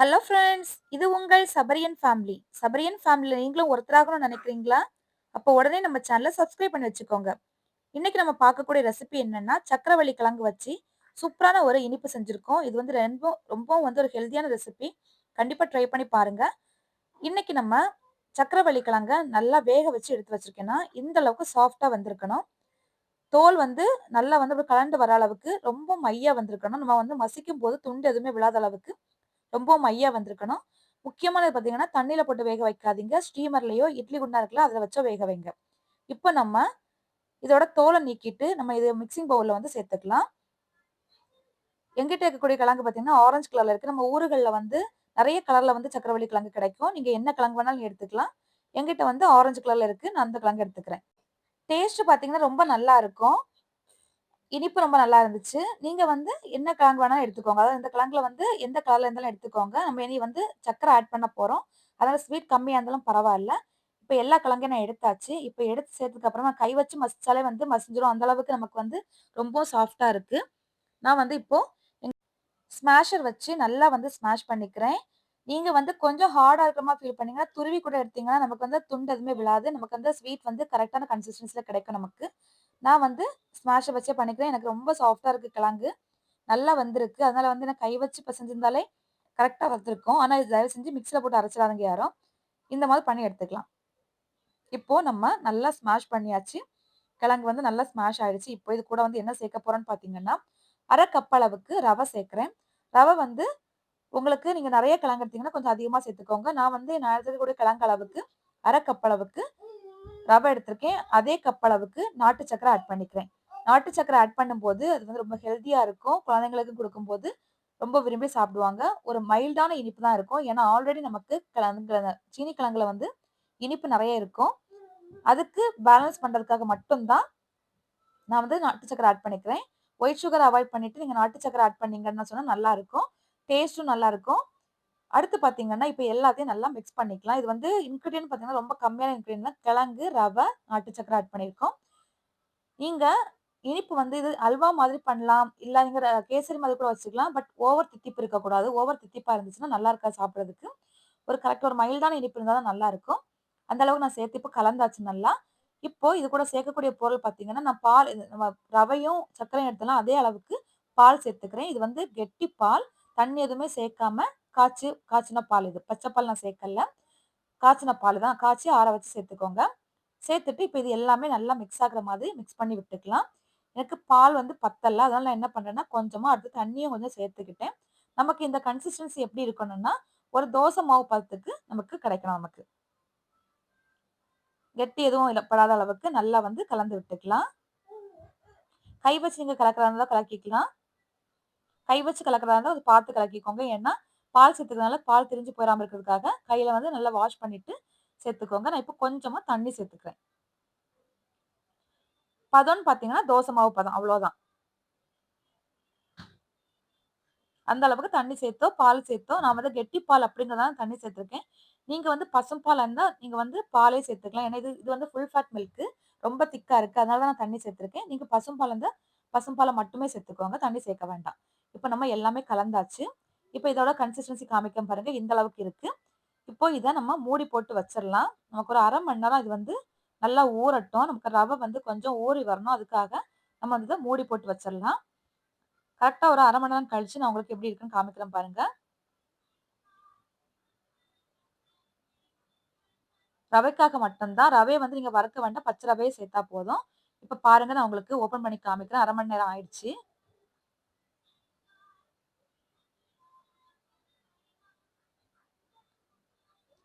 Hello friends இது உங்கள் சபரியன் family சபரியன் ஃபேமிலியில் நீங்களும் ஒருத்தராகணும்னு நினைக்கிறீங்களா? அப்போ உடனே நம்ம சேனலை சப்ஸ்கிரைப் பண்ணி வச்சுக்கோங்க. இன்னைக்கு நம்ம பார்க்கக்கூடிய ரெசிபி என்னன்னா சக்கரவள்ளி கிழங்கு வச்சு சூப்பரான ஒரு இனிப்பு செஞ்சுருக்கோம். இது வந்து ரொம்ப ரொம்பவும் வந்து ஒரு ஹெல்த்தியான ரெசிபி கண்டிப்பாக ட்ரை பண்ணி பாருங்க. இன்னைக்கு நம்ம சக்கரவள்ளி கிழங்க நல்லா வேக வச்சு எடுத்து வச்சிருக்கேன்னா இந்த அளவுக்கு சாஃப்டாக வந்திருக்கணும். தோல் வந்து நல்லா வந்து கலந்து கலண்டு வர அளவுக்கு ரொம்ப மையா வந்திருக்கணும். நம்ம வந்து மசிக்கும் போது துண்டு எதுவுமே விழாத அளவுக்கு ரொம்ப மையா வந்திருக்கணும். முக்கியமானது பார்த்தீங்கன்னா தண்ணியில் போட்டு வேக வைக்காதீங்க. ஸ்டீமர்லையோ இட்லி குண்டா இருக்குல்ல அதில் வச்சோ வேக வைங்க. இப்போ நம்ம இதோட தோலை நீக்கிட்டு நம்ம இது மிக்சிங் பவுலில் வந்து சேர்த்துக்கலாம். எங்கிட்ட இருக்கக்கூடிய கிழங்கு பார்த்தீங்கன்னா ஆரஞ்சு கலரில் இருக்குது நம்ம ஊர்களில் வந்து நிறைய கலரில் வந்து சக்கரவள்ளி கிழங்கு கிடைக்கும். நீங்கள் என்ன கிழங்கு வேணாலும் எடுத்துக்கலாம். எங்கிட்ட வந்து ஆரஞ்சு கலரில் இருக்குது நான் அந்த கிழங்கு எடுத்துக்கிறேன். டேஸ்ட் பார்த்தீங்கன்னா ரொம்ப நல்லா இருக்கும். இனிப்பு ரொம்ப நல்லா இருந்துச்சு. நீங்க வந்து என்ன கிழங்கு வேணாலும் எடுத்துக்கோங்க. அதாவது இந்த கிழங்குல வந்து எந்த கலர்ல இருந்தாலும் எடுத்துக்கோங்க. நம்ம இனி வந்து சக்கரை ஆட் பண்ண போறோம். அதனால ஸ்வீட் கம்மியா இருந்தாலும் பரவாயில்ல. இப்போ எல்லா கிழங்கையும் நான் எடுத்தாச்சு. இப்போ எடுத்து சேர்த்ததுக்கு அப்புறமா கை வச்சு மசிச்சாலே வந்து மசிஞ்சிரும். அந்த அளவுக்கு நமக்கு வந்து ரொம்ப சாஃப்டா இருக்கு. நான் வந்து இப்போ ஸ்மாஷர் வச்சு நல்லா வந்து ஸ்மாஷ் பண்ணிக்கிறேன். நீங்க வந்து கொஞ்சம் ஹார்டா இருக்கிற மாதிரி ஃபீல் பண்ணீங்கன்னா துருவி கூட எடுத்தீங்கன்னா நமக்கு வந்து துண்டு எதுவுமே விழாது. நமக்கு வந்து ஸ்வீட் வந்து கரெக்டான கன்சிஸ்டன்சில கிடைக்கும் நமக்கு. நான் வந்து ஸ்மாஷை வச்சே பண்ணிக்கிறேன். எனக்கு ரொம்ப சாஃப்டா இருக்கு கிழங்கு. நல்லா வந்திருக்கு. அதனால வந்து நான் கை வச்சு பசஞ்சிருந்தாலே கரெக்டா வந்திருக்கும். ஆனா இது தயவு செஞ்சு மிக்சியில் போட்டு அரைச்சிடாதுங்க யாரும். இந்த மாதிரி பண்ணி எடுத்துக்கலாம். இப்போ நம்ம நல்லா ஸ்மாஷ் பண்ணியாச்சு. கிழங்கு வந்து நல்லா ஸ்மாஷ் ஆயிடுச்சு. இப்போ இது கூட வந்து என்ன சேர்க்க போறோம்னு பார்த்தீங்கன்னா அரை கப் அளவுக்கு ரவை சேர்க்குறேன். ரவை வந்து உங்களுக்கு நீங்க நிறைய கிழங்கு எடுத்தீங்கன்னா கொஞ்சம் அதிகமா சேர்த்துக்கோங்க. நான் வந்து நான் எடுத்துக்கக்கூடிய கிழங்கு அளவுக்கு அரை கப் அளவுக்கு ரவை எடுத்திருக்கேன். அதே கப் அளவுக்கு நாட்டு சக்கரை ஆட் பண்ணிக்கிறேன். நாட்டு சக்கரை ஆட் பண்ணும்போது அது வந்து ரொம்ப ஹெல்த்தியா இருக்கும். குழந்தைங்களுக்கு கொடுக்கும்போது ரொம்ப விரும்பி சாப்பிடுவாங்க. ஒரு மைல்டான இனிப்பு தான் இருக்கும். ஏன்னா ஆல்ரெடி நமக்கு கிழங்கு சீனி கிழங்குல வந்து இனிப்பு நிறைய இருக்கும். அதுக்கு பேலன்ஸ் பண்றதுக்காக மட்டும்தான் நான் வந்து நாட்டு சக்கரை ஆட் பண்ணிக்கிறேன். ஒயிட் சுகர் அவாய்ட் பண்ணிட்டு நீங்க நாட்டு சக்கரை ஆட் பண்ணீங்கன்னு சொன்னா நல்லா இருக்கும். டேஸ்ட்டும் நல்லாயிருக்கும் அடுத்து பார்த்தீங்கன்னா இப்போ எல்லாத்தையும் நல்லா மிக்ஸ் பண்ணிக்கலாம். இது வந்து இன்க்ரீடியன்ட் பார்த்தீங்கன்னா ரொம்ப கம்மியான இன்க்ரீடியன்ட்னா கிழங்கு ரவை நாட்டு சக்கரை ஆட் பண்ணியிருக்கோம் நீங்கள் இனிப்பு வந்து இது அல்வா மாதிரி பண்ணலாம். இல்லை நீங்கள் கேசரி மாதிரி கூட வச்சுக்கலாம். பட் ஓவர் தித்திப்பு இருக்கக்கூடாது. ஓவர் தித்திப்பாக இருந்துச்சுன்னா நல்லா இருக்கா சாப்பிட்றதுக்கு. ஒரு கரெக்டாக ஒரு மைல்டான இனிப்பு இருந்தால் தான் நல்லா இருக்கும் அந்த அளவுக்கு நான் சேர்த்து இப்போ கலந்தாச்சு நல்லா. இப்போ இது கூட சேர்க்கக்கூடிய பொருள் பார்த்தீங்கன்னா நான் பால் இது நம்ம ரவையும் சர்க்கரையும் எடுத்தலாம் அதே அளவுக்கு பால் சேர்த்துக்கிறேன். இது வந்து கெட்டி பால் தண்ணி எதுவுமே சேர்க்காம காய்ச்சி காய்ச்சின பால் இது. பச்சை பால் நான் சேர்க்கல. காய்ச்சின பால் தான். காய்ச்சி ஆற வச்சு சேர்த்துக்கோங்க. சேர்த்துட்டு இப்போ இது எல்லாமே நல்லா மிக்ஸ் ஆகுற மாதிரி மிக்ஸ் பண்ணி விட்டுக்கலாம். எனக்கு பால் வந்து பத்தல. அதனால நான் என்ன பண்ணுறேன்னா கொஞ்சமாக அடுத்து தண்ணியும் கொஞ்சம் சேர்த்துக்கிட்டேன். நமக்கு இந்த கன்சிஸ்டன்சி எப்படி இருக்கணும்னா ஒரு தோசை மாவு பதத்துக்கு நமக்கு கிடைக்கணும் நமக்கு. கெட்டி எதுவும் இல்லை படாத அளவுக்கு நல்லா வந்து கலந்து விட்டுக்கலாம். கை வச்சு நீங்கள் கலக்கிறதா கலக்கிக்கலாம். கை வச்சு கலக்கிறதா இருந்தால் அது பார்த்து கலக்கிக்கோங்க. ஏன்னா பால் சேர்த்துக்கிறதுனால பால் திரிஞ்சு போயிடாம இருக்கிறதுக்காக கையில வந்து நல்லா வாஷ் பண்ணிட்டு சேர்த்துக்கோங்க. நான் இப்போ கொஞ்சமா தண்ணி சேர்த்துக்கிறேன். பதம்னு பார்த்தீங்கன்னா தோசை மாவு பதம் அவ்வளோதான் அந்த அளவுக்கு தண்ணி சேர்த்தோ பால் சேர்த்தோ நான் வந்து கெட்டி பால் அப்படிங்கிறதால தண்ணி சேர்த்துருக்கேன். நீங்க வந்து பசும்பால் இருந்தா நீங்க வந்து பாலே சேர்த்துக்கலாம். ஏன்னா இது இது வந்து ஃபுல் ஃபேட் மில்க் ரொம்ப திக்கா இருக்கு. அதனால தான் நான் தண்ணி சேர்த்துருக்கேன். நீங்க இருந்தால் இருந்தா பசும்பாலை மட்டுமே சேர்த்துக்கோங்க. தண்ணி சேர்க்க வேண்டாம். இப்போ நம்ம எல்லாமே கலந்தாச்சு. இப்போ இதோட கன்சிஸ்டன்சி காமிக்க பாருங்க. இந்த அளவுக்கு இருக்கு. இப்போ இதை நம்ம மூடி போட்டு வச்சிடலாம். நமக்கு ஒரு அரை மணி நேரம் இது வந்து நல்லா ஊறட்டும். நமக்கு ரவை வந்து கொஞ்சம் ஊறி வரணும். அதுக்காக நம்ம வந்து இதை மூடி போட்டு வச்சிடலாம். கரெக்டாக ஒரு அரை மணி நேரம் கழிச்சு நான் உங்களுக்கு எப்படி இருக்குன்னு காமிக்கிறேன் பாருங்க. ரவைக்காக மட்டும்தான். ரவையை வந்து நீங்கள் வறுக்க வேண்டாம். பச்சை ரவையை சேர்த்தா போதும். இப்போ பாருங்க நான் உங்களுக்கு ஓப்பன் பண்ணி காமிக்கிறேன். அரை மணி நேரம் ஆயிடுச்சு.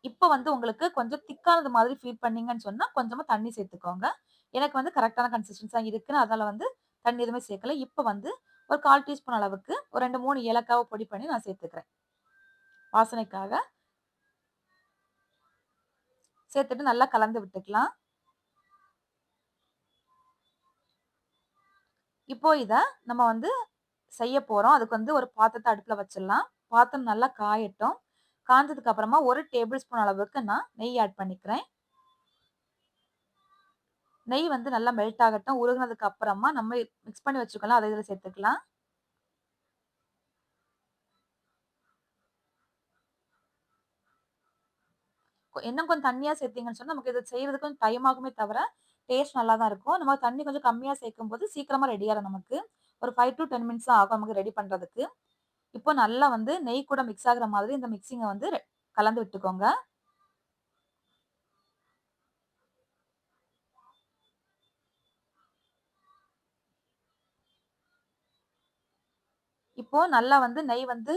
இப்போ வந்து உங்களுக்கு கொஞ்சம் திக்கானது மாதிரி ஃபீல் பண்ணீங்கன்னு சொன்னால் கொஞ்சமாக தண்ணி சேர்த்துக்கோங்க. எனக்கு வந்து கரெக்டான கன்சிஸ்டன்ஸா இருக்குன்னு அதால் வந்து தண்ணி எதுவுமே சேர்க்கல. இப்போ வந்து ஒரு கால் டீஸ்பூன் அளவுக்கு ஒரு ரெண்டு மூணு ஏலக்காவை பொடி பண்ணி நான் சேர்த்துக்கிறேன். வாசனைக்காக சேர்த்துட்டு நல்லா கலந்து விட்டுக்கலாம். இப்போ இதை நம்ம வந்து செய்ய போகிறோம் அதுக்கு வந்து ஒரு பாத்திரத்தை அடுப்பில் வச்சிடலாம். பாத்திரம் நல்லா காயட்டும். காஞ்சதுக்கு அப்புறமா ஒரு டேபிள் ஸ்பூன் அளவுக்கு நான் நெய் ஆட் பண்ணிக்கிறேன். நெய் வந்து நல்லா மெல்ட் ஆகட்டும். உருகினதுக்கு அப்புறமா நம்ம மிக்ஸ் பண்ணி வச்சுக்கலாம். அதை இதில் சேர்த்துக்கலாம். இன்னும் கொஞ்சம் தண்ணியாக சேர்த்தீங்கன்னு சொன்னால் நமக்கு இது செய்யறதுக்கு கொஞ்சம் டைம் ஆகுமே தவிர, டேஸ்ட் நல்லா தான் இருக்கும். நம்ம தண்ணி கொஞ்சம் கம்மியாக சேர்க்கும்போது போது ரெடி ஆயிரும் நமக்கு. ஒரு ஃபைவ் டூ 10 மினிட்ஸ் ஆகும் நமக்கு ரெடி பண்ணுறதுக்கு இப்போ நல்லா வந்து நெய் கூட மிக்ஸ் ஆகுற மாதிரி இந்த மிக்சிங்கை வந்து கலந்து விட்டுக்கோங்க. இப்போ நல்லா வந்து நெய் வந்து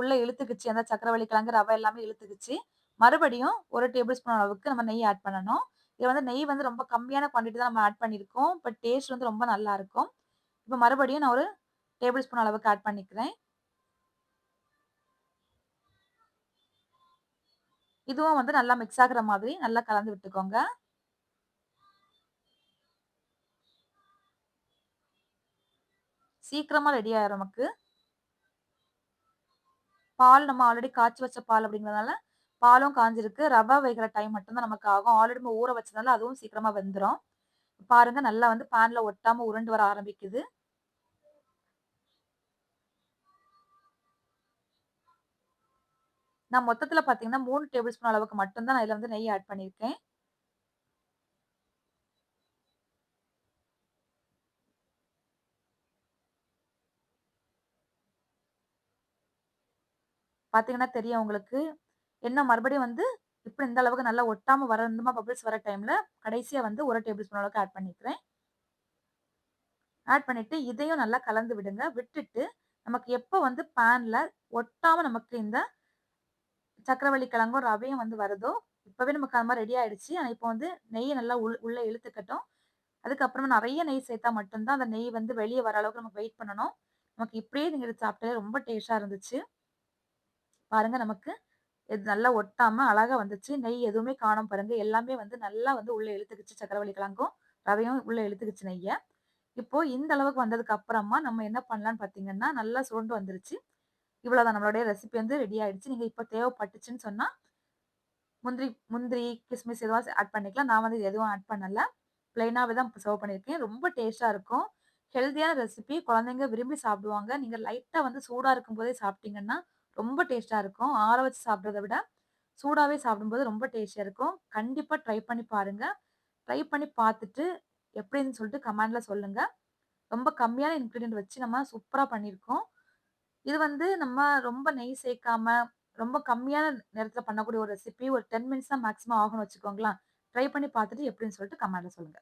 உள்ள இழுத்துக்குச்சு. அந்த சக்கரவள்ளி கிழங்கு, ரவை எல்லாமே இழுத்துக்குச்சு. மறுபடியும் ஒரு டேபிள் ஸ்பூன் அளவுக்கு நம்ம நெய் ஆட் பண்ணணும். இது வந்து நெய் வந்து ரொம்ப கம்மியான குவான்டிட்டி தான் நம்ம ஆட் பண்ணியிருக்கோம். இப்போ டேஸ்ட் வந்து ரொம்ப நல்லா இருக்கும். இப்போ மறுபடியும் நான் ஒரு டேபிள் ஸ்பூன் அளவுக்கு ஆட் பண்ணிக்கிறேன். இதுவும் வந்து நல்லா மிக்ஸ் ஆகுற மாதிரி நல்லா கலந்து விட்டுக்கோங்க. சீக்கிரமா ரெடி ஆயிரும் நமக்கு. பால் நம்ம ஆல்ரெடி காய்ச்சி வச்ச பால் அப்படிங்கிறதுனால, பாலும் காஞ்சிருக்கு ரவை வைக்கிற டைம் மட்டும்தான் நமக்கு ஆகும். ஆல்ரெடி நம்ம ஊற வச்சதுனால அதுவும் சீக்கிரமா வெந்துடும் பாருங்க நல்லா வந்து பான்ல ஒட்டாம உருண்டு வர ஆரம்பிக்குது. நான் மொத்தத்தில் பார்த்தீங்கன்னா மூணு டேபிள் ஸ்பூன் அளவுக்கு மட்டும் தான் நான் இதில் வந்து நெய் ஆட் பண்ணியிருக்கேன். பார்த்தீங்கன்னா தெரியும் உங்களுக்கு. என்ன மறுபடியும் வந்து இப்போ இந்த அளவுக்கு நல்லா ஒட்டாமல் வர இந்த பபிள்ஸ் வர டைமில் கடைசியாக வந்து ஒரு டேபிள் ஸ்பூன் அளவுக்கு ஆட் பண்ணிக்கிறேன். ஆட் பண்ணிவிட்டு இதையும் நல்லா கலந்து விடுங்க. விட்டுட்டு நமக்கு எப்போ வந்து பேனில் ஒட்டாமல் நமக்கு இந்த சக்கரவள்ளி கிழங்கும், ரவையும் வந்து வருதோ, இப்போவே நமக்கு அது மாதிரி ரெடி ஆயிடுச்சு. ஆனால் இப்போ வந்து நெய்யை நல்லா உள் உள்ளே இழுத்துக்கட்டும். அதுக்கப்புறமா நிறைய நெய் சேர்த்தா மட்டும்தான் அந்த நெய் வந்து வெளியே வர அளவுக்கு நமக்கு வெயிட் பண்ணணும். நமக்கு இப்படியே நீங்கள் சாப்பிட்டாலே ரொம்ப டேஸ்டாக இருந்துச்சு. பாருங்க நமக்கு இது நல்லா ஒட்டாம அழகா வந்துச்சு. நெய் எதுவுமே காணோம் பாருங்க. எல்லாமே வந்து நல்லா வந்து உள்ளே இழுத்துக்குச்சு சக்கரவள்ளி கிழங்கும், ரவையும் உள்ளே இழுத்துக்குச்சு நெய்யை இப்போ இந்த அளவுக்கு வந்ததுக்கு அப்புறமா நம்ம என்ன பண்ணலான்னு பார்த்தீங்கன்னா, நல்லா சுருண்டு வந்துருச்சு. இவ்வளோதான் நம்மளுடைய ரெசிபி வந்து ரெடி ஆயிடுச்சு. நீங்கள் இப்போ தேவைப்பட்டுச்சுன்னு சொன்னால் முந்திரி முந்திரி, கிஸ்மிஸ் எதுவாக ஆட் பண்ணிக்கலாம். நான் வந்து எதுவும் ஆட் பண்ணலை பிளெயினாகவே தான் சர்வ் பண்ணியிருக்கேன். ரொம்ப டேஸ்ட்டாக இருக்கும். ஹெல்தியான ரெசிபி குழந்தைங்க விரும்பி சாப்பிடுவாங்க. நீங்கள் லைட்டாக வந்து சூடா இருக்கும்போதே சாப்பிட்டீங்கன்னா, ரொம்ப டேஸ்ட்டாக இருக்கும். ஆற வச்சு சாப்பிட்றத விட, சூடாகவே சாப்பிடும்போது ரொம்ப டேஸ்ட்டாக இருக்கும். கண்டிப்பாக ட்ரை பண்ணி பாருங்கள் ட்ரை பண்ணி பார்த்துட்டு எப்படின்னு சொல்லிட்டு கமெண்டில் சொல்லுங்கள் ரொம்ப கம்மியான இன்க்ரீடியன்ட் வச்சு நம்ம சூப்பராக பண்ணியிருக்கோம். இது வந்து நம்ம ரொம்ப நெய் சேர்க்காம, ரொம்ப கம்மியான நேரத்தில் பண்ணக்கூடிய ஒரு ரெசிபி. ஒரு 10 மினிட்ஸ் தான் மேக்ஸிமம் ஆகும்னு வச்சுக்கோங்களேன். ட்ரை பண்ணி பார்த்துட்டு எப்படின்னு சொல்லிட்டு கமெண்ட்ல சொல்லுங்க.